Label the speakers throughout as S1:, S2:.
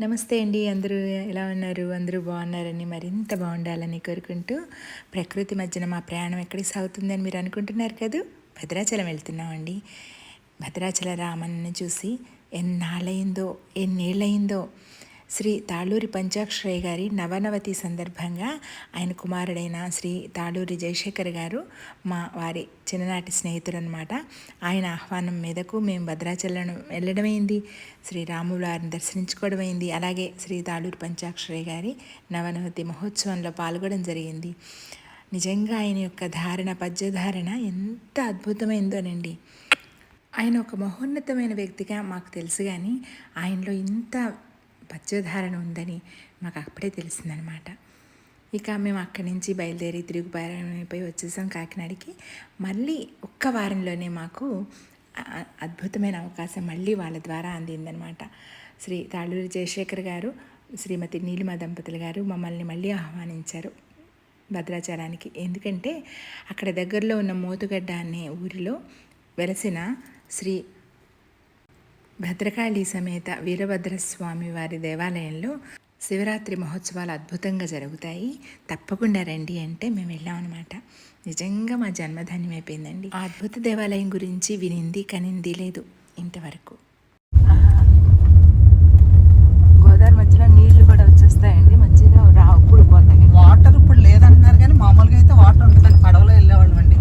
S1: నమస్తే అండి. అందరూ ఎలా ఉన్నారు? అందరూ బాగున్నారని మరింత బాగుండాలని కోరుకుంటూ ప్రకృతి మధ్యన మా ప్రయాణం ఎక్కడికి సాగుతుందని మీరు అనుకుంటున్నారు కదూ? భద్రాచలం వెళ్తున్నామండి. భద్రాచల రామన్నను చూసి ఎన్నాళ్ళయిందో ఎన్నేళ్ళయిందో శ్రీ తాళూరి పంచాక్షరయ్య గారి నవనవతి సందర్భంగా ఆయన కుమారుడైన శ్రీ తాళూరి జయశేఖర్ గారు మా వారి చిన్ననాటి స్నేహితుడనమాట ఆయన ఆహ్వానం మీదకు మేము భద్రాచలం వెళ్ళడమైంది శ్రీ రాములు వారిని దర్శించుకోవడమైంది అలాగే శ్రీ తాళూరి పంచాక్షరయ్య గారి నవనవతి మహోత్సవంలో పాల్గొనడం జరిగింది. నిజంగా ఆయన యొక్క ధారణ పద్యధారణ ఎంత అద్భుతమైందోనండి. ఆయన ఒక మహోన్నతమైన వ్యక్తిగా మాకు తెలుసు కానీ ఆయనలో ఇంత పద్యధారణ ఉందని మాకు అప్పుడే తెలిసిందనమాట. ఇక మేము అక్కడి నుంచి బయలుదేరి తిరుగు అయిపోయి వచ్చేసాం కాకినాడకి. మళ్ళీ ఒక్క వారంలోనే మాకు అద్భుతమైన అవకాశం మళ్ళీ వాళ్ళ ద్వారా అందిందనమాట. శ్రీ తాళూరి జయశేఖర్ గారు శ్రీమతి నీలిమ దంపతులు గారు మమ్మల్ని మళ్ళీ ఆహ్వానించారు భద్రాచలానికి. ఎందుకంటే అక్కడ దగ్గరలో ఉన్న మోతుగడ్డ అనే ఊరిలో వెలసిన శ్రీ భద్రకాళి సమేత వీరభద్రస్వామి వారి దేవాలయంలో శివరాత్రి మహోత్సవాలు అద్భుతంగా జరుగుతాయి. తప్పకుండా రండి అంటే మేము వెళ్ళామన్నమాట నిజంగా మా జన్మధాన్యం అయిపోయిందండి. ఆ అద్భుత దేవాలయం గురించి వినింది కనింది లేదు ఇంతవరకు. గోదావరి మధ్యలో నీళ్ళు కూడా వచ్చేస్తాయండి మధ్యలో రా ఇప్పుడు పోతాయి
S2: వాటర్ ఇప్పుడు లేదంటున్నారు కానీ మామూలుగా అయితే వాటర్ ఉంటుందండి పడవలో వెళ్ళేవాళ్ళం అండి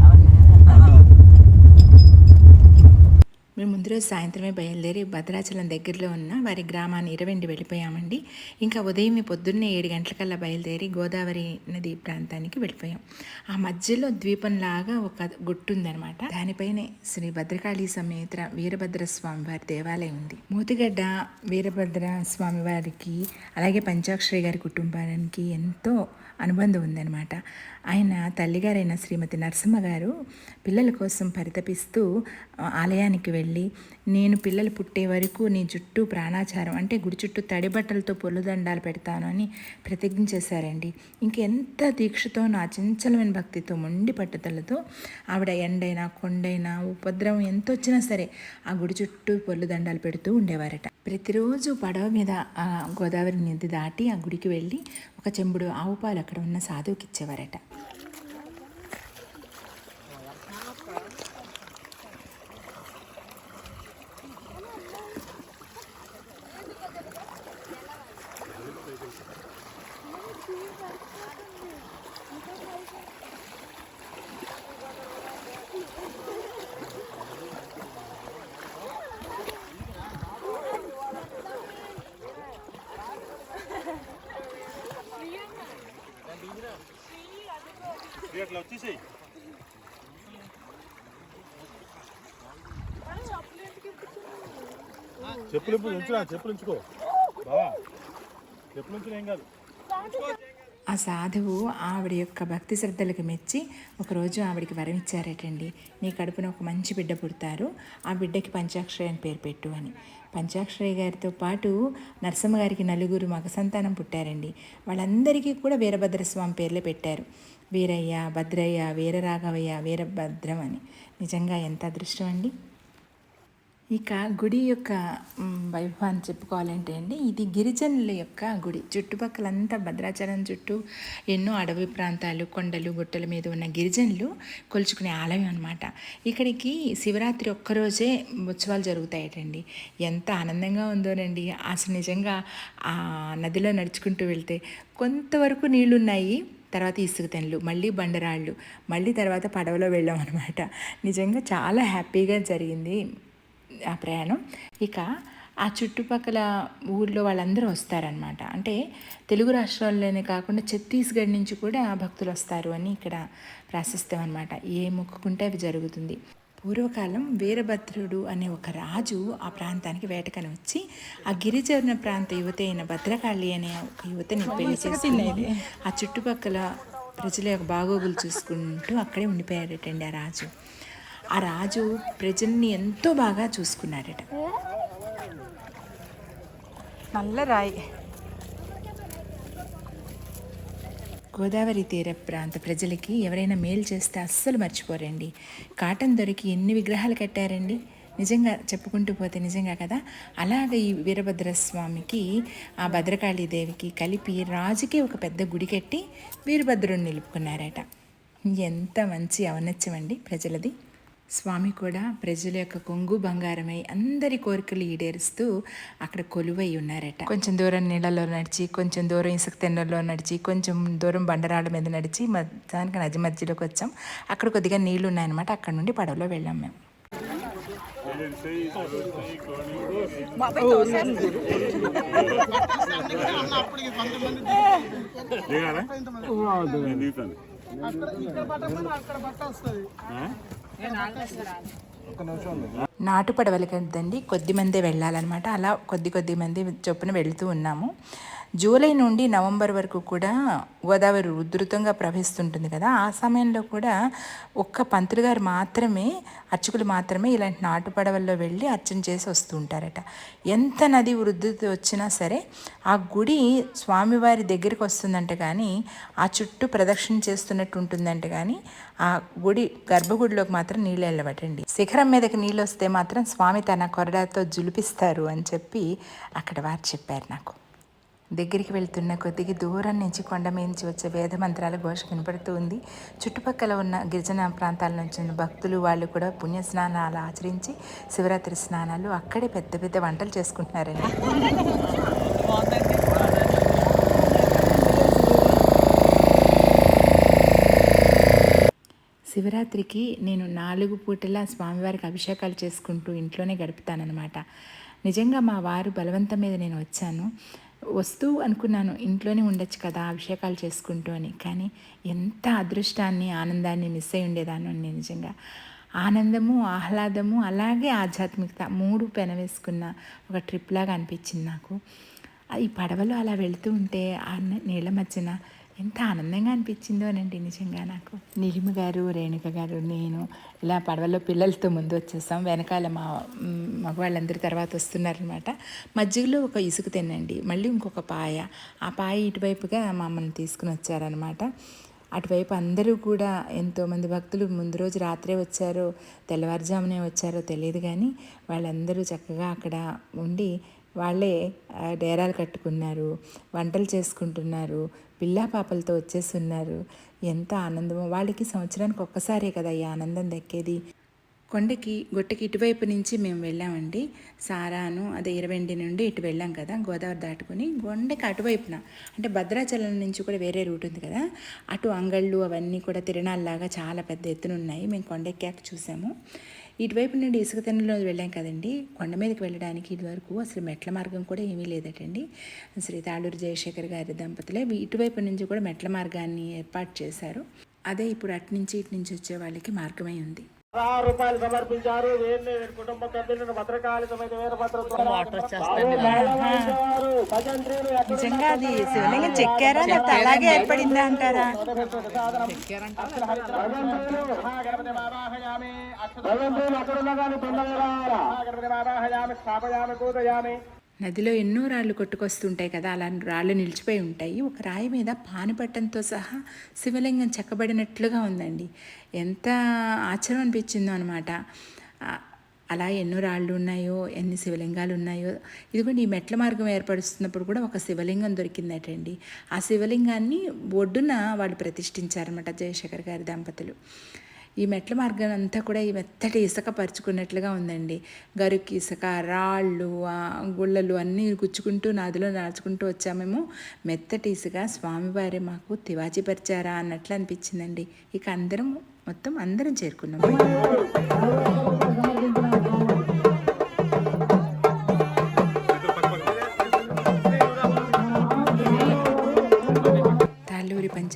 S1: రోజు సాయంత్రమే బయలుదేరి భద్రాచలం దగ్గరలో ఉన్న వారి గ్రామాన్ని ఇరవెండి వెళ్ళిపోయామండి. ఇంకా ఉదయం పొద్దున్నే ఏడు గంటలకల్లా బయలుదేరి గోదావరి నది ప్రాంతానికి వెళ్ళిపోయాం. ఆ మధ్యలో ద్వీపంలాగా ఒక గుట్టు ఉందనమాట దానిపైనే శ్రీ భద్రకాళి సమేత వీరభద్ర స్వామి వారి దేవాలయం ఉంది. మూతిగడ్డ వీరభద్ర స్వామి వారికి అలాగే పంచాక్షరి గారి కుటుంబానికి ఎంతో అనుబంధం ఉందన్నమాట. ఆయన తల్లిగారైన శ్రీమతి నరసింహ గారు పిల్లల కోసం పరితపిస్తూ ఆలయానికి వెళ్ళి నేను పిల్లలు పుట్టే వరకు నీ చుట్టూ ప్రాణాచారం అంటే గుడి చుట్టూ తడి బట్టలతో పొల్లుదండాలు పెడతాను అని ప్రతిజ్ఞ చేశారండి. ఇంకెంత దీక్షతో నా చంచలమైన భక్తితో మొండి పట్టుదలతో ఆవిడ ఎండైనా కొండైనా ఉపద్రవం ఎంత వచ్చినా సరే ఆ గుడి చుట్టూ పొల్లుదండాలు పెడుతూ ఉండేవారట. ప్రతిరోజు పడవ మీద గోదావరి నది దాటి ఆ గుడికి వెళ్ళి ఒక చెంబుడు ఆవు పాలు అక్కడ ఉన్న సాధువుకి ఇచ్చేవారట.
S3: అట్లా వచ్చేసాయి. చెప్పులు ఇప్పుడు ఉంచురా చెప్పులు ఉంచుకో. బావా చెప్పులు ఉంచిన ఏం కాదు.
S1: ఆ సాధువు ఆవిడ యొక్క భక్తి శ్రద్ధలకు మెచ్చి ఒకరోజు ఆవిడికి వరం ఇచ్చారటండి. నీ కడుపున ఒక మంచి బిడ్డ పుడతారు. ఆ బిడ్డకి పంచాక్షరి అని పేరు పెట్టు అని. పంచాక్షరి గారితో పాటు నరసమ్మ గారికి నలుగురు మగ సంతానం పుట్టారండి. వాళ్ళందరికీ కూడా వీరభద్రస్వామి పేర్లే పెట్టారు. వీరయ్య భద్రయ్య వీరరాఘవయ్య వీరభద్రం అని నిజంగా ఎంత అదృష్టం అండి ఇక గుడి యొక్క వైభవాన్ని చెప్పుకోవాలంటే అండి ఇది గిరిజనుల యొక్క గుడి. చుట్టుపక్కలంతా భద్రాచలం చుట్టూ ఎన్నో అడవి ప్రాంతాలు కొండలు గుట్టల మీద ఉన్న గిరిజనులు కొలుచుకునే ఆలయం అనమాట ఇక్కడికి శివరాత్రి ఒక్కరోజే ఉత్సవాలు జరుగుతాయటండి. ఎంత ఆనందంగా ఉందోనండి. అసలు నిజంగా ఆ నదిలో నడుచుకుంటూ వెళ్తే కొంతవరకు నీళ్ళున్నాయి. తర్వాత ఇసుక తెన్నులు మళ్ళీ బండరాళ్ళు మళ్ళీ తర్వాత పడవలో వెళ్ళాం అనమాట నిజంగా చాలా హ్యాపీగా జరిగింది ఆ ప్రయాణం. ఇక ఆ చుట్టుపక్కల ఊళ్ళో వాళ్ళందరూ వస్తారనమాట అంటే తెలుగు రాష్ట్రాల్లోనే కాకుండా ఛత్తీస్గఢ్ నుంచి కూడా భక్తులు వస్తారు అని ఇక్కడ ప్రాశస్త్యం అనమాట ఏ మొక్కుకుంటే అవి జరుగుతుంది. పూర్వకాలం వీరభద్రుడు అనే ఒక రాజు ఆ ప్రాంతానికి వేటకని వచ్చి ఆ గిరిజన ప్రాంత యువత అయిన భద్రకాళి అనే ఒక యువతని పెళ్ళి చేసుకుని ఆ చుట్టుపక్కల ప్రజల యొక్క బాగోగులు చూసుకుంటూ అక్కడే ఉండిపోయాడటండి ఆ రాజు. ఆ రాజు ప్రజల్ని ఎంతో బాగా చూసుకున్నాడట
S2: నల్ల రాయి.
S1: గోదావరి తీర ప్రాంత ప్రజలకి ఎవరైనా మేలు చేస్తే అస్సలు మర్చిపోరండి. కాటన్ దొరికి ఎన్ని విగ్రహాలు కట్టారండి? నిజంగా చెప్పుకుంటూ పోతే నిజంగా కదా? అలాగే ఈ వీరభద్రస్వామికి ఆ భద్రకాళీదేవికి కలిపి రాజుకి ఒక పెద్ద గుడి కట్టి వీరభద్రుని నిలుపుకున్నారట. ఎంత మంచి ఔన్నత్యం అండి ప్రజలది. స్వామి కూడా ప్రజల యొక్క కొంగు బంగారమై అందరి కోరికలు ఈడేరుస్తూ అక్కడ కొలువై ఉన్నారట. కొంచెం దూరం నీళ్ళలో నడిచి కొంచెం దూరం ఇసుక తెన్నెల్లో నడిచి కొంచెం దూరం బండరాళ్ళ మీద నడిచి మధ్యానికి నది మధ్యలోకి వచ్చాం. అక్కడ కొద్దిగా నీళ్ళు ఉన్నాయన్నమాట అక్కడ నుండి పడవలో వెళ్ళాం మేము.
S3: దిగాలా నేను దిగుతాను.
S1: నాటు పడవలు కదండి కొద్ది మందే వెళ్ళాలన్నమాట. అలా కొద్ది కొద్ది మంది చొప్పున వెళుతూ ఉన్నాము. జూలై నుండి నవంబర్ వరకు కూడా గోదావరి ఉధృతంగా ప్రవహిస్తుంటుంది కదా. ఆ సమయంలో కూడా ఒక్క పంతులు గారు మాత్రమే అర్చకులు మాత్రమే ఇలాంటి నాటు పడవల్లో వెళ్ళి అర్చన చేసి వస్తూ ఉంటారట. ఎంత నది వృద్ధి వచ్చినా సరే ఆ గుడి స్వామివారి దగ్గరికి వస్తుందంట కానీ ఆ చుట్టూ ప్రదక్షిణ చేస్తున్నట్టు ఉంటుందంట కానీ ఆ గుడి గర్భగుడిలోకి మాత్రం నీళ్ళు వెళ్ళబట్టండి. శిఖరం మీదకి నీళ్ళు వస్తే మాత్రం స్వామి తన కొరడాతో జులిపిస్తారు అని చెప్పి అక్కడ వారు చెప్పారు నాకు. దగ్గరికి వెళ్తున్న కొద్దిగా దూరం నుంచి కొండ మీద నుంచి వచ్చే వేద మంత్రాల ఘోష వినపడుతూ ఉంది. చుట్టుపక్కల ఉన్న గిరిజన ప్రాంతాల నుంచి భక్తులు వాళ్ళు కూడా పుణ్య స్నానాలు ఆచరించి శివరాత్రి స్నానాలు అక్కడే పెద్ద పెద్ద వంటలు చేసుకుంటున్నారండి. శివరాత్రికి నేను నాలుగు పూటలా స్వామివారికి అభిషేకాలు చేసుకుంటూ ఇంట్లోనే గడుపుతానన్నమాట. నిజంగా మా వారు బలవంతం మీద నేను వచ్చాను. వస్తూ అనుకున్నాను ఇంట్లోనే ఉండొచ్చు కదా అభిషేకాలు చేసుకుంటూ అని. కానీ ఎంత అదృష్టాన్ని ఆనందాన్ని మిస్ అయి ఉండేదాన్ని నేను నిజంగా. ఆనందము ఆహ్లాదము అలాగే ఆధ్యాత్మికత మూడు పెనవేసుకున్న ఒక ట్రిప్ లాగా అనిపించింది నాకు. ఈ పడవలో అలా వెళుతూ ఉంటే ఆ నీళ్ళ మధ్యన ఎంత ఆనందంగా అనిపించిందో అనండి నిజంగా నాకు. నిలిమ గారు రేణుక గారు నేను ఇలా పడవలో పిల్లలతో ముందు వచ్చేసాం. వెనకాల మా మ్, మగవాళ్ళందరూ తర్వాత వస్తున్నారనమాట. మధ్యలో ఒక ఇసుక తినండి. మళ్ళీ ఇంకొక పాయ. ఆ పాయ ఇటువైపుగా మమ్మల్ని తీసుకుని వచ్చారనమాట. అటువైపు అందరూ కూడా ఎంతోమంది భక్తులు ముందు రోజు రాత్రే వచ్చారో తెల్లవారుజామునే వచ్చారో తెలియదు కానీ వాళ్ళందరూ చక్కగా అక్కడ ఉండి వాళ్ళే డేరాలు కట్టుకున్నారు వంటలు చేసుకుంటున్నారు పిల్లా పాపలతో వచ్చేస్తున్నారు. ఎంత ఆనందమో. వాళ్ళకి సంవత్సరానికి ఒక్కసారే కదా ఈ ఆనందం దక్కేది. కొండకి గొట్టకి ఇటువైపు నుంచి మేము వెళ్ళామండి. సారాను అదే ఇరవెండి నుండి ఇటు వెళ్ళాం కదా గోదావరి దాటుకుని కొండకి అటువైపున అంటే భద్రాచలం నుంచి కూడా వేరే రూట్ ఉంది కదా అటు అంగళ్ళు అవన్నీ కూడా తిరణాల్లాగా చాలా పెద్ద ఎత్తున ఉన్నాయి. మేము కొండెక్కాక చూసాము. ఇటువైపు నుండి ఇసుక తెన్నులో వెళ్ళాం కదండి. కొండ మీదకి వెళ్ళడానికి ఇదివరకు అసలు మెట్ల మార్గం కూడా ఏమీ లేదటండి. శ్రీ తాళూరు జయశేఖర్ గారి దంపతులే ఇటువైపు నుంచి కూడా మెట్ల మార్గాన్ని ఏర్పాటు చేశారు. అదే ఇప్పుడు అటు నుంచి ఇటు నుంచి వచ్చే వాళ్ళకి మార్గమై ఉంది.
S4: పదహారు రూపాయలు సమర్పించారు. వీరిని వీరి కుటుంబ సభ్యులను భద్రకాళి సమేత
S1: చెక్కారా? లేకపోతే అలాగే ఏర్పడిందా అంటారా?
S4: భజంత్రులు అక్కడున్న కానీ తొందరగా స్థాపయామి కూతయామి
S1: నదిలో ఎన్నో రాళ్ళు కొట్టుకొస్తుంటాయి కదా అలా రాళ్ళు నిలిచిపోయి ఉంటాయి. ఒక రాయి మీద పానుపట్టంతో సహా శివలింగం చెక్కబడినట్లుగా ఉందండి. ఎంత ఆశ్చర్యం అనిపించిందో అనమాట అలా ఎన్నో రాళ్ళు ఉన్నాయో ఎన్ని శివలింగాలు ఉన్నాయో. ఇదిగోండి ఈ మెట్ల మార్గం ఏర్పరుస్తున్నప్పుడు కూడా ఒక శివలింగం దొరికిందటండి. ఆ శివలింగాన్ని ఒడ్డున వాళ్ళు ప్రతిష్ఠించారనమాట జయశేఖర్ గారి దంపతులు. ఈ మెట్ల మార్గం అంతా కూడా ఈ మెత్తటి ఇసుక పరుచుకున్నట్లుగా ఉందండి. గరుకు ఇసుక రాళ్ళు గుళ్ళలు అన్నీ గుచ్చుకుంటూ నదిలో నడుచుకుంటూ వచ్చామేమో. మెత్తటి ఇసుక స్వామివారి మాకు తివాచిపరిచారా అన్నట్లు అనిపించిందండి. ఇక అందరం మొత్తం అందరం చేరుకున్నాము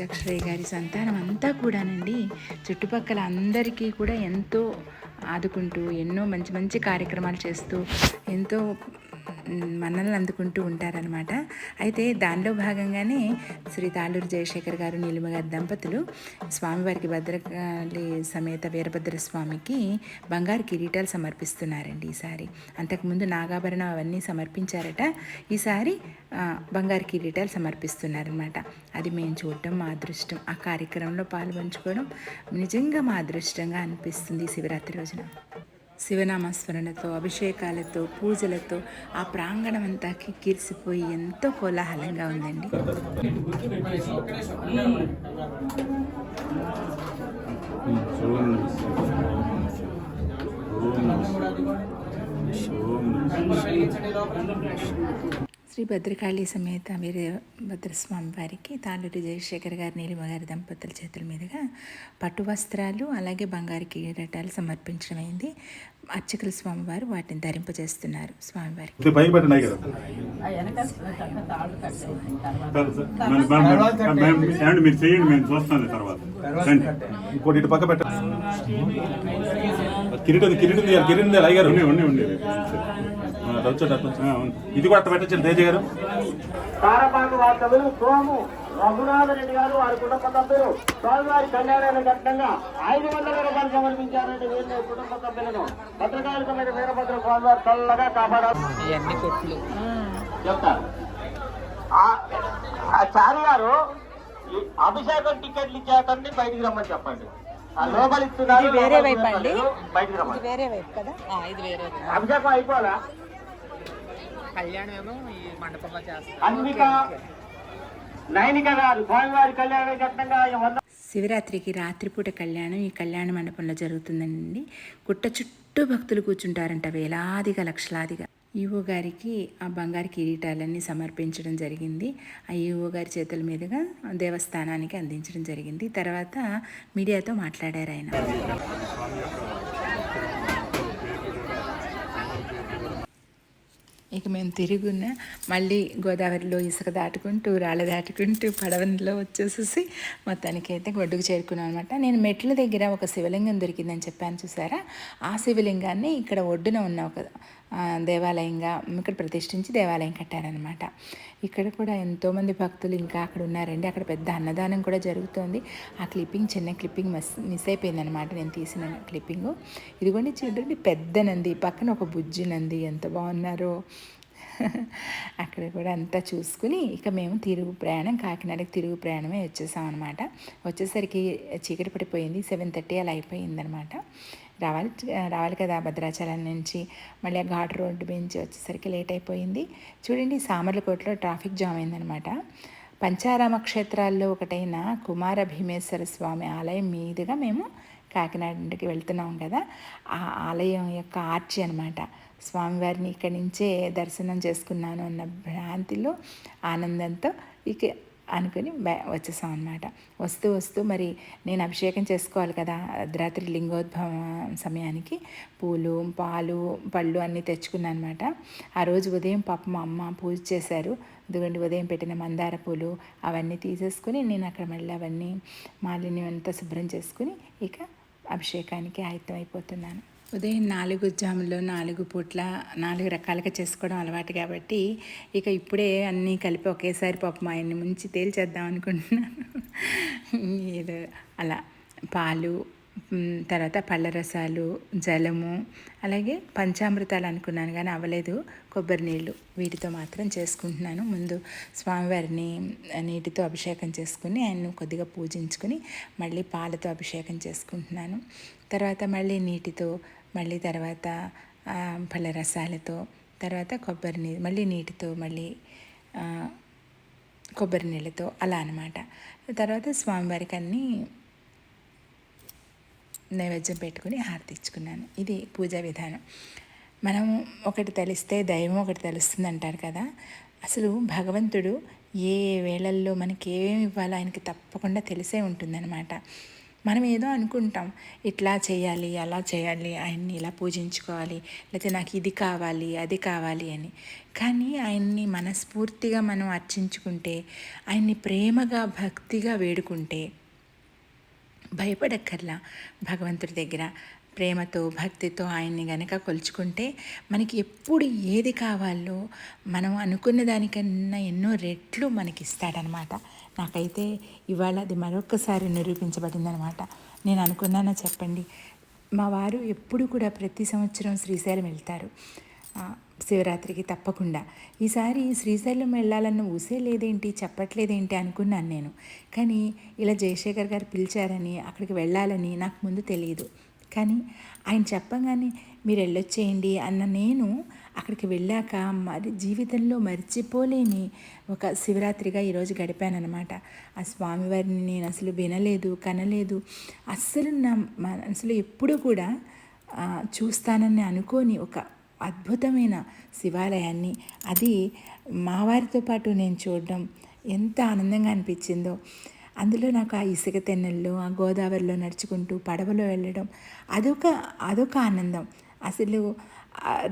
S1: పంచాక్షరయ్య గారి సంతానం అంతా కూడానండి. చుట్టుపక్కల అందరికీ కూడా ఎంతో ఆదుకుంటూ ఎన్నో మంచి మంచి కార్యక్రమాలు చేస్తూ ఎంతో మన్నలను అందుకుంటూ ఉంటారనమాట అయితే దానిలో భాగంగానే శ్రీ తాళ్ళూరు జయశేఖర్ గారు నీలిమ గారి దంపతులు స్వామివారికి భద్రకాళి సమేత వీరభద్ర స్వామికి బంగారు కిరీటాలు సమర్పిస్తున్నారండి ఈసారి. అంతకుముందు నాగాభరణం అవన్నీ సమర్పించారట. ఈసారి బంగారు కిరీటాలు సమర్పిస్తున్నారనమాట అది మేము చూడటం మా అదృష్టం. ఆ కార్యక్రమంలో పాల్పంచుకోవడం నిజంగా మా అదృష్టంగా అనిపిస్తుంది శివరాత్రి రోజున. శివనామస్మరణతో అభిషేకాలతో పూజలతో ఆ ప్రాంగణం అంతా కిక్కిరిసిపోయి ఎంతో కోలాహలంగా ఉందండి. శ్రీ భద్రకాళి సమేత వీరభద్రస్వామి వారికి తాళ్ళూరి జయశేఖర్ గారి నీలిమ గారి దంపతుల చేతుల మీదుగా పట్టు వస్త్రాలు అలాగే బంగారు కిరీటాలు సమర్పించడం అయింది అర్చకుల స్వామివారు వాటిని ధరింపజేస్తున్నారు. స్వామివారికి
S3: పక్క పెట్టండి. కిరీటం కిరీటం కిరీటం తీయాలి. అయ్యారు ఉండి ఉండి ఉండి. ఇది కూడా అట్ట పెట్టచ్చండి తేజ గారు.
S4: తారపాకు వాస్తవులు సోము రఘునాథ రెడ్డి గారు వారి కుటుంబ సభ్యులు స్వామివారి కళ్యాణాన్ని ఘట్టంగా ఐదు వందల రూపాయలు సమర్పించారంటే వీరిని కుటుంబ సభ్యులను భద్రకాళికమైన వీరభద్ర స్వామివారు చల్లగా
S2: కొట్లు.
S4: చెప్తారు. ఆ- ఆ చారి గారు అభిషేకం టికెట్లు ఇచ్చేతండి బయటికి రమ్మని చెప్పండి. ఆ లోపల ఇస్తున్నారు
S2: ఇది వేరే
S4: లోపల
S2: వైపు అండి?
S4: ఇస్తున్నారు, బయటికి రమ్మని.
S2: వేరే వైపు కదా?
S4: అభిషేకం అయిపోలా
S2: కళ్యాణం ఏమో ఈ మండపంలో చేస్తారు.
S1: శివరాత్రికి రాత్రిపూట కళ్యాణం ఈ కళ్యాణ మండపంలో జరుగుతుందండి. గుట్ట చుట్టూ భక్తులు కూర్చుంటారంట వేలాదిగా లక్షలాదిగా. ఈవో గారికి ఆ బంగారు కిరీటాలన్నీ సమర్పించడం జరిగింది. ఆ ఈవో గారి చేతుల మీదుగా దేవస్థానానికి అందించడం జరిగింది. తర్వాత మీడియాతో మాట్లాడారు ఆయన. ఇక మేము తిరుగున్న మళ్ళీ గోదావరిలో ఇసుక దాటుకుంటూ రాళ్ళ దాటుకుంటూ పడవలో వచ్చేసేసి మొత్తానికి అయితే ఒడ్డుకు చేరుకున్నాం అనమాట నేను మెట్ల దగ్గర ఒక శివలింగం దొరికిందని చెప్పాను చూసారా? ఆ శివలింగాన్ని ఇక్కడ ఒడ్డున ఉన్న ఒక దేవాలయంగా ఇక్కడ ప్రతిష్ఠించి దేవాలయం కట్టారనమాట ఇక్కడ కూడా ఎంతోమంది భక్తులు ఇంకా అక్కడ ఉన్నారండి. అక్కడ పెద్ద అన్నదానం కూడా జరుగుతోంది. ఆ క్లిప్పింగ్ చిన్న క్లిప్పింగ్ మిస్ మిస్ అయిపోయిందనమాట నేను తీసిన క్లిప్పింగు. ఇదిగోండి చూడండి పెద్ద నంది పక్కన ఒక బుజ్జి నంది ఎంత బాగున్నారో. అక్కడ కూడా అంతా చూసుకుని ఇక మేము తిరుగు ప్రయాణం కాకినాడకి తిరుగు ప్రయాణమే వచ్చేసాం అనమాట వచ్చేసరికి చీకటి పడిపోయింది సెవెన్ థర్టీ అలా అయిపోయిందనమాట రావాలి రావాలి కదా భద్రాచలం నుంచి. మళ్ళీ ఆ ఘాట్ రోడ్డు నుంచి వచ్చేసరికి లేట్ అయిపోయింది. చూడండి సామర్లకోటలో ట్రాఫిక్ జామ్ అయిందనమాట పంచారామ క్షేత్రాల్లో ఒకటైన కుమార భీమేశ్వర స్వామి ఆలయం మీదుగా మేము కాకినాడకి వెళ్తున్నాం కదా. ఆ ఆలయం యొక్క ఆర్చి అనమాట స్వామివారిని ఇక్కడి నుంచే దర్శనం చేసుకున్నాను అన్న భ్రాంతిలో ఆనందంతో ఇక అనుకుని వచ్చేసాం అనమాట వస్తూ వస్తూ మరి నేను అభిషేకం చేసుకోవాలి కదా అర్ధరాత్రి లింగోద్భవం సమయానికి పూలు పాలు పళ్ళు అన్నీ తెచ్చుకున్నాను అనమాట ఆ రోజు ఉదయం పాప మా అమ్మ పూజ చేశారు. ఇదిగోండి ఉదయం పెట్టిన మందార పూలు అవన్నీ తీసేసుకుని నేను అక్కడ మళ్ళీ అవన్నీ మాలిన్యం అంతా శుభ్రం చేసుకుని ఇక అభిషేకానికి ఆయుత్తం అయిపోతున్నాను ఉదయం నాలుగు జాములు నాలుగు పూట్ల నాలుగు రకాలుగా చేసుకోవడం అలవాటు కాబట్టి ఇక ఇప్పుడే అన్నీ కలిపి ఒకేసారి పాపం ఆయన్ని ముంచి తేల్చేద్దాం అనుకుంటున్నాను. ఏదో అలా పాలు తర్వాత పళ్ళ రసాలు జలము అలాగే పంచామృతాలు అనుకున్నాను కానీ అవ్వలేదు. కొబ్బరి నీళ్ళు వీటితో మాత్రం చేసుకుంటున్నాను. ముందు స్వామివారిని నీటితో అభిషేకం చేసుకుని ఆయన్ను కొద్దిగా పూజించుకుని మళ్ళీ పాలతో అభిషేకం చేసుకుంటున్నాను. తర్వాత మళ్ళీ నీటితో మళ్ళీ తర్వాత పళ్ళ రసాలతో తర్వాత కొబ్బరి నీళ్ళు మళ్ళీ నీటితో మళ్ళీ కొబ్బరి నీళ్ళతో అలా అనమాట తర్వాత స్వామివారికి అన్నీ నైవేద్యం పెట్టుకుని హారతి ఇచ్చుకున్నాను ఇది పూజా విధానం. మనం ఒకటి తెలిస్తే దైవం ఒకటి తెలుస్తుంది అంటారు కదా. అసలు భగవంతుడు ఏ వేళల్లో మనకి ఏమేమి ఇవ్వాలో ఆయనకి తప్పకుండా తెలిసే ఉంటుందన్నమాట. మనం ఏదో అనుకుంటాం. ఇట్లా చేయాలి అలా చేయాలి ఆయన్ని ఇలా పూజించుకోవాలి లేకపోతే నాకు ఇది కావాలి అది కావాలి అని. కానీ ఆయన్ని మనస్ఫూర్తిగా మనం అర్చించుకుంటే ఆయన్ని ప్రేమగా భక్తిగా వేడుకుంటే భయపడక్కర్లా భగవంతుడి దగ్గర. ప్రేమతో భక్తితో ఆయన్ని గనక కొలుచుకుంటే మనకి ఎప్పుడు ఏది కావాలో మనం అనుకున్న దానికన్నా ఎన్నో రెట్లు మనకి ఇస్తాడనమాట నాకైతే ఇవాళ అది మరొకసారి నిరూపించబడిందనమాట. నేను అనుకున్నానో చెప్పండి? మా వారు ఎప్పుడు కూడా ప్రతి సంవత్సరం శ్రీశైలం వెళ్తారు. శివరాత్రికి తప్పకుండా. ఈసారి శ్రీశైలం వెళ్ళాలన్న ఊసే లేదేంటి? చెప్పట్లేదేంటి? అనుకున్నాను నేను. కానీ ఇలా జయశేఖర్ గారు పిలిచారని అక్కడికి వెళ్ళాలని నాకు ముందు తెలియదు కానీ ఆయన చెప్పగానే మీరు వెళ్ళొచ్చేయండి అన్న నేను అక్కడికి వెళ్ళాక మరి జీవితంలో మర్చిపోలేని ఒక శివరాత్రిగా ఈరోజు గడిపానమాట ఆ స్వామివారిని నేను అసలు వినలేదు కనలేదు. అస్సలు నా మనసులో ఎప్పుడూ కూడా చూస్తానని అనుకోని ఒక అద్భుతమైన శివాలయాన్ని. అది మా వారితో పాటు నేను చూడడం ఎంత ఆనందంగా అనిపించిందో. అందులో నాకు ఆ ఇసుక తెన్నెల్లో ఆ గోదావరిలో నడుచుకుంటూ పడవలో వెళ్ళడం అదొక అదొక ఆనందం. అసలు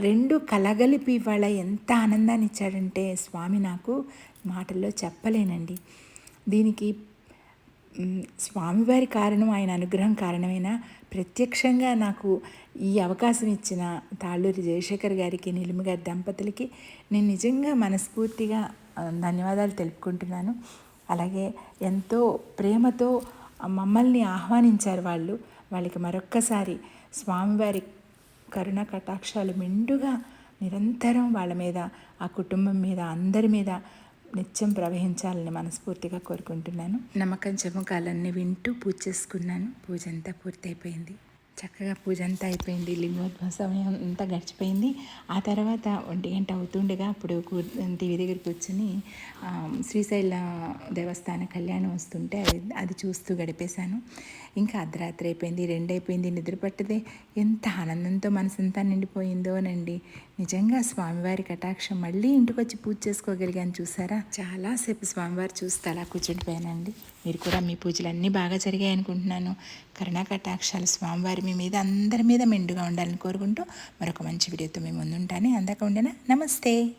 S1: రెండు కలగలిపి ఇవాళ ఎంత ఆనందాన్ని ఇచ్చాడంటే స్వామి నాకు మాటల్లో చెప్పలేనండి. దీనికి స్వామివారి కారణం ఆయన అనుగ్రహం కారణమైన ప్రత్యక్షంగా నాకు ఈ అవకాశం ఇచ్చిన తాళ్ళూరి జయశేఖర్ గారికి నిలిమి గారి దంపతులకి నేను నిజంగా మనస్ఫూర్తిగా ధన్యవాదాలు తెలుపుకుంటున్నాను. అలాగే ఎంతో ప్రేమతో మమ్మల్ని ఆహ్వానించారు వాళ్ళు. వాళ్ళకి మరొక్కసారి స్వామివారి కరుణ కటాక్షాలు మెండుగా నిరంతరం వాళ్ళ మీద ఆ కుటుంబం మీద అందరి మీద నిత్యం ప్రవహించాలని మనస్ఫూర్తిగా కోరుకుంటున్నాను. నమ్మకం చమకాలన్నీ వింటూ పూజ చేసుకున్నాను. పూజ అంతా పూర్తయిపోయింది. చక్కగా పూజ అంతా అయిపోయింది. లింగోద్భవ సమయం అంతా గడిచిపోయింది. ఆ తర్వాత ఒంటి గంట అవుతుండగా అప్పుడు కూ- టీవీ దగ్గర కూర్చొని శ్రీశైల దేవస్థాన కళ్యాణం వస్తుంటే అది అది చూస్తూ గడిపేశాను. ఇంకా అర్ధరాత్రి అయిపోయింది రెండైపోయింది నిద్ర పట్టదే. ఎంత ఆనందంతో మనసంతా నిండిపోయిందోనండి. నిజంగా స్వామివారి కటాక్షం మళ్ళీ ఇంటికి వచ్చి పూజ చేసుకోగలిగాను చూసారా? చాలాసేపు స్వామివారి చూస్తే అలా కూర్చుండిపోయానండి. మీరు కూడా మీ పూజలు అన్నీ బాగా జరిగాయి అనుకుంటున్నాను కరుణా కటాక్షాలు స్వామివారి మీ మీద అందరి మీద మెండుగా ఉండాలని కోరుకుంటూ మరొక మంచి వీడియోతో మేము ముందుంటాను. అందాక ఉండేనా? నమస్తే.